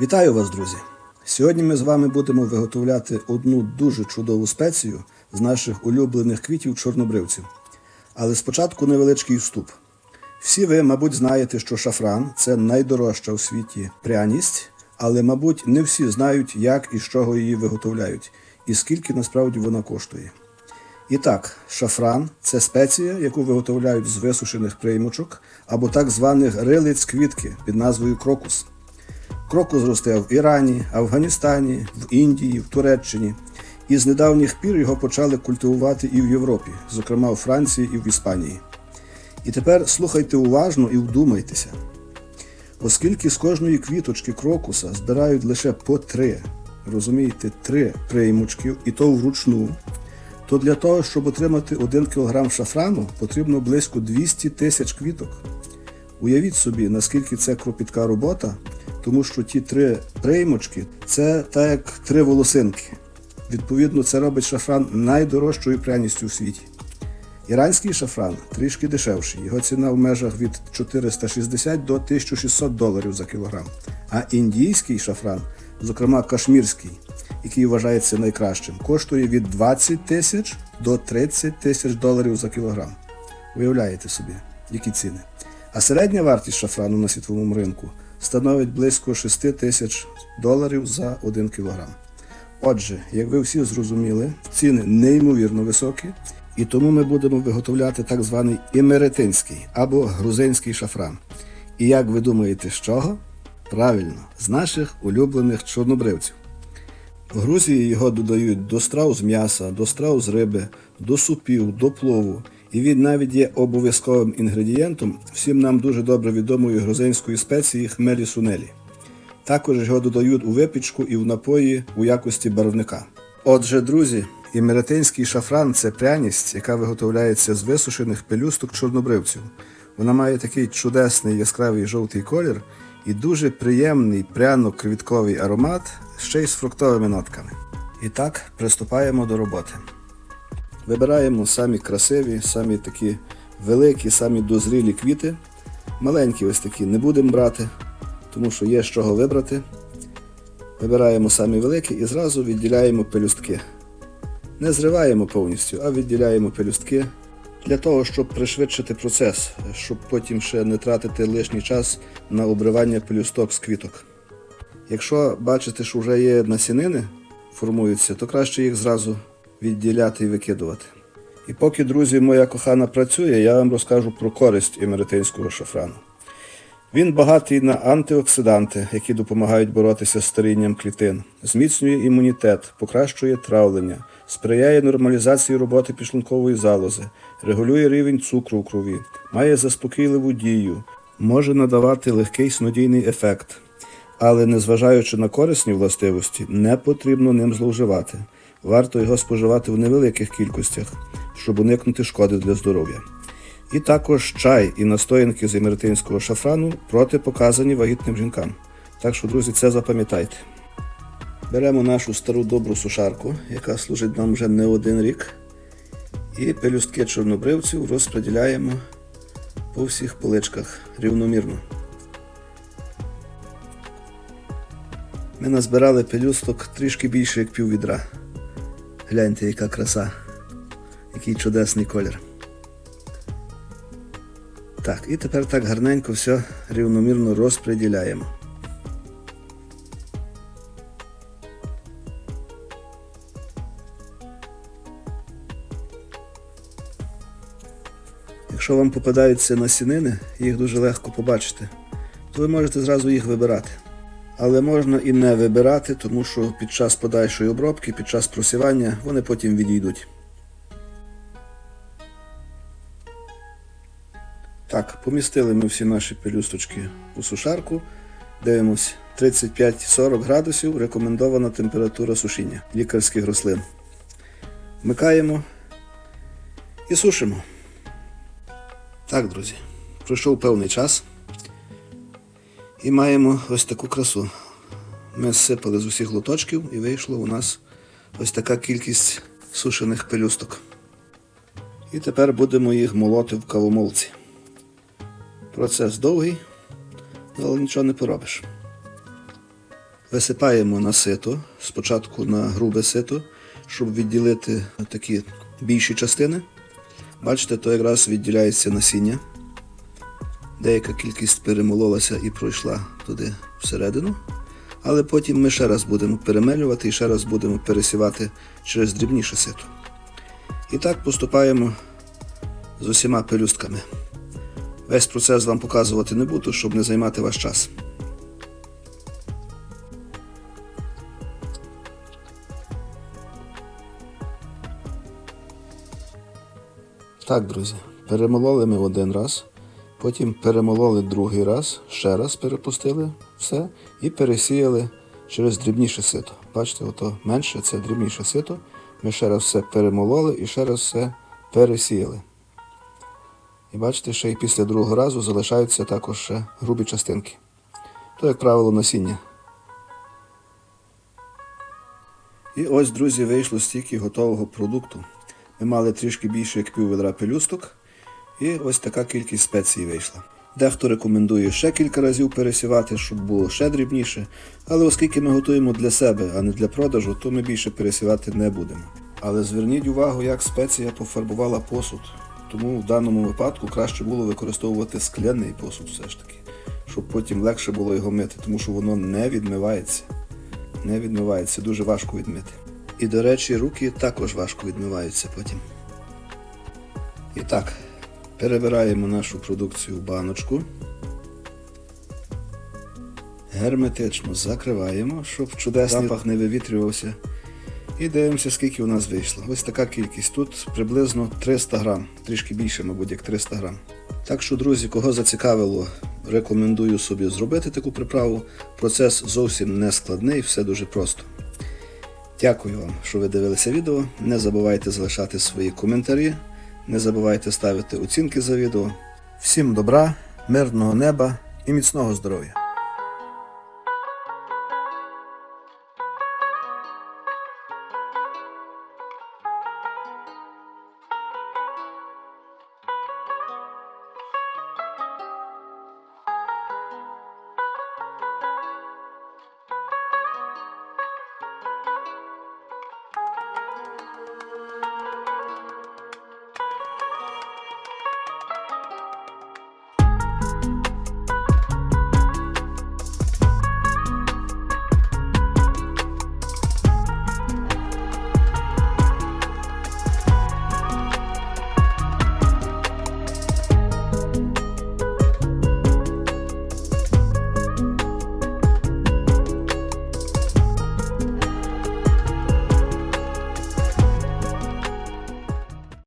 Вітаю вас, друзі! Сьогодні ми з вами будемо виготовляти одну дуже чудову спецію з наших улюблених квітів чорнобривців. Але спочатку невеличкий вступ. Всі ви, мабуть, знаєте, що шафран це найдорожча у світі пряність, але, мабуть, не всі знають, як і з чого її виготовляють, і скільки насправді вона коштує. І так, шафран це спеція, яку виготовляють з висушених приймочок або так званих рилиць квітки під назвою крокус. Крокус росте в Ірані, Афганістані, в Індії, в Туреччині. І з недавніх пір його почали культивувати і в Європі, зокрема у Франції і в Іспанії. І тепер слухайте уважно і вдумайтеся. Оскільки з кожної квіточки крокуса збирають лише по три, розумієте, три приймочки, і то вручну, то для того, щоб отримати 1 кг шафрану, потрібно близько 200 тисяч квіток. Уявіть собі, наскільки це кропітка робота, тому що ті три приймочки це так як три волосинки. Відповідно, це робить шафран найдорожчою пряністю у світі. Іранський шафран трішки дешевший. Його ціна в межах від 460 до 1600 доларів за кілограм. А індійський шафран, зокрема кашмірський, який вважається найкращим, коштує від 20 тисяч до 30 тисяч доларів за кілограм. Уявляєте собі, які ціни. А середня вартість шафрану на світовому ринку становить близько 6 тисяч доларів за 1 кілограм. Отже, як ви всі зрозуміли, ціни неймовірно високі, і тому ми будемо виготовляти так званий імеретинський або грузинський шафран. І як ви думаєте, з чого? Правильно, з наших улюблених чорнобривців. В Грузії його додають до страв з м'яса, до страв з риби, до супів, до плову. І він навіть є обов'язковим інгредієнтом всім нам дуже добре відомої грузинської спеції хмелі сунелі. Також його додають у випічку і в напої у якості барвника. Отже, друзі, імеретинський шафран це пряність, яка виготовляється з висушених пелюсток чорнобривців. Вона має такий чудесний яскравий жовтий колір і дуже приємний пряно-квітковий аромат ще й з фруктовими нотками. І так, приступаємо до роботи. Вибираємо самі красиві, самі такі великі, самі дозрілі квіти. Маленькі ось такі не будемо брати, тому що є з чого вибрати. Вибираємо самі великі і зразу відділяємо пелюстки. Не зриваємо повністю, а відділяємо пелюстки для того, щоб пришвидшити процес, щоб потім ще не тратити лишній час на обривання пелюсток з квіток. Якщо бачите, що вже є насінини, формуються, то краще їх зразу відділяти і викидувати. І поки, друзі, моя кохана працює, я вам розкажу про користь емеретинського шафрану. Він багатий на антиоксиданти, які допомагають боротися з старінням клітин, зміцнює імунітет, покращує травлення, сприяє нормалізації роботи підшлункової залози, регулює рівень цукру у крові, має заспокійливу дію, може надавати легкий снодійний ефект. Але незважаючи на корисні властивості, не потрібно ним зловживати. Варто його споживати в невеликих кількостях, щоб уникнути шкоди для здоров'я. І також чай і настоянки з емеретинського шафрану протипоказані вагітним жінкам. Так що, друзі, це запам'ятайте. Беремо нашу стару добру сушарку, яка служить нам вже не один рік. І пелюстки чорнобривців розподіляємо по всіх поличках рівномірно. Ми назбирали пелюсток трішки більше, як пів відра. Гляньте, яка краса, який чудесний колір. Так, і тепер так гарненько все рівномірно розподіляємо. Якщо вам попадаються насінини, їх дуже легко побачити, то ви можете зразу їх вибирати. Але можна і не вибирати, тому що під час подальшої обробки, під час просівання вони потім відійдуть. Так, помістили ми всі наші пелюсточки у сушарку. Дивимось 35-40 градусів рекомендована температура сушіння лікарських рослин. Вмикаємо і сушимо. Так, друзі, пройшов певний час. І маємо ось таку красу. Ми зсипали з усіх лоточків і вийшло у нас ось така кількість сушених пелюсток. І тепер будемо їх молоти в кавомолці. Процес довгий, але нічого не поробиш. Висипаємо на сито, спочатку на грубе сито, щоб відділити такі більші частини. Бачите, то якраз відділяється насіння. Деяка кількість перемололася і пройшла туди всередину. Але потім ми ще раз будемо перемелювати і ще раз будемо пересівати через дрібніше сито. І так поступаємо з усіма пелюстками. Весь процес вам показувати не буду, щоб не займати ваш час. Так, друзі, перемололи ми один раз, потім перемололи другий раз, ще раз перепустили все і пересіяли через дрібніше сито. Бачите, ото менше це дрібніше сито. Ми ще раз все перемололи і ще раз все пересіяли. І бачите, ще й після другого разу залишаються також ще грубі частинки. То, як правило, насіння. І ось, друзі, вийшло стільки готового продукту. Ми мали трішки більше як пів ведра пелюсток, і ось така кількість спецій вийшла. Дехто рекомендує ще кілька разів пересівати, щоб було ще дрібніше, але оскільки ми готуємо для себе, а не для продажу, то ми більше пересівати не будемо. Але зверніть увагу, як спеція пофарбувала посуд. Тому в даному випадку краще було використовувати скляний посуд все ж таки, щоб потім легше було його мити, тому що воно не відмивається. Не відмивається, дуже важко відмити. І, до речі, руки також важко відмиваються потім. І так, перебираємо нашу продукцію в баночку. Герметично закриваємо, щоб чудесний запах не вивітрювався. І дивимося, скільки у нас вийшло. Ось така кількість. Тут приблизно 300 грам, трішки більше, мабуть, як 300 грам. Так що, друзі, кого зацікавило, рекомендую собі зробити таку приправу. Процес зовсім не складний, все дуже просто. Дякую вам, що ви дивилися відео. Не забувайте залишати свої коментарі, не забувайте ставити оцінки за відео. Всім добра, мирного неба і міцного здоров'я!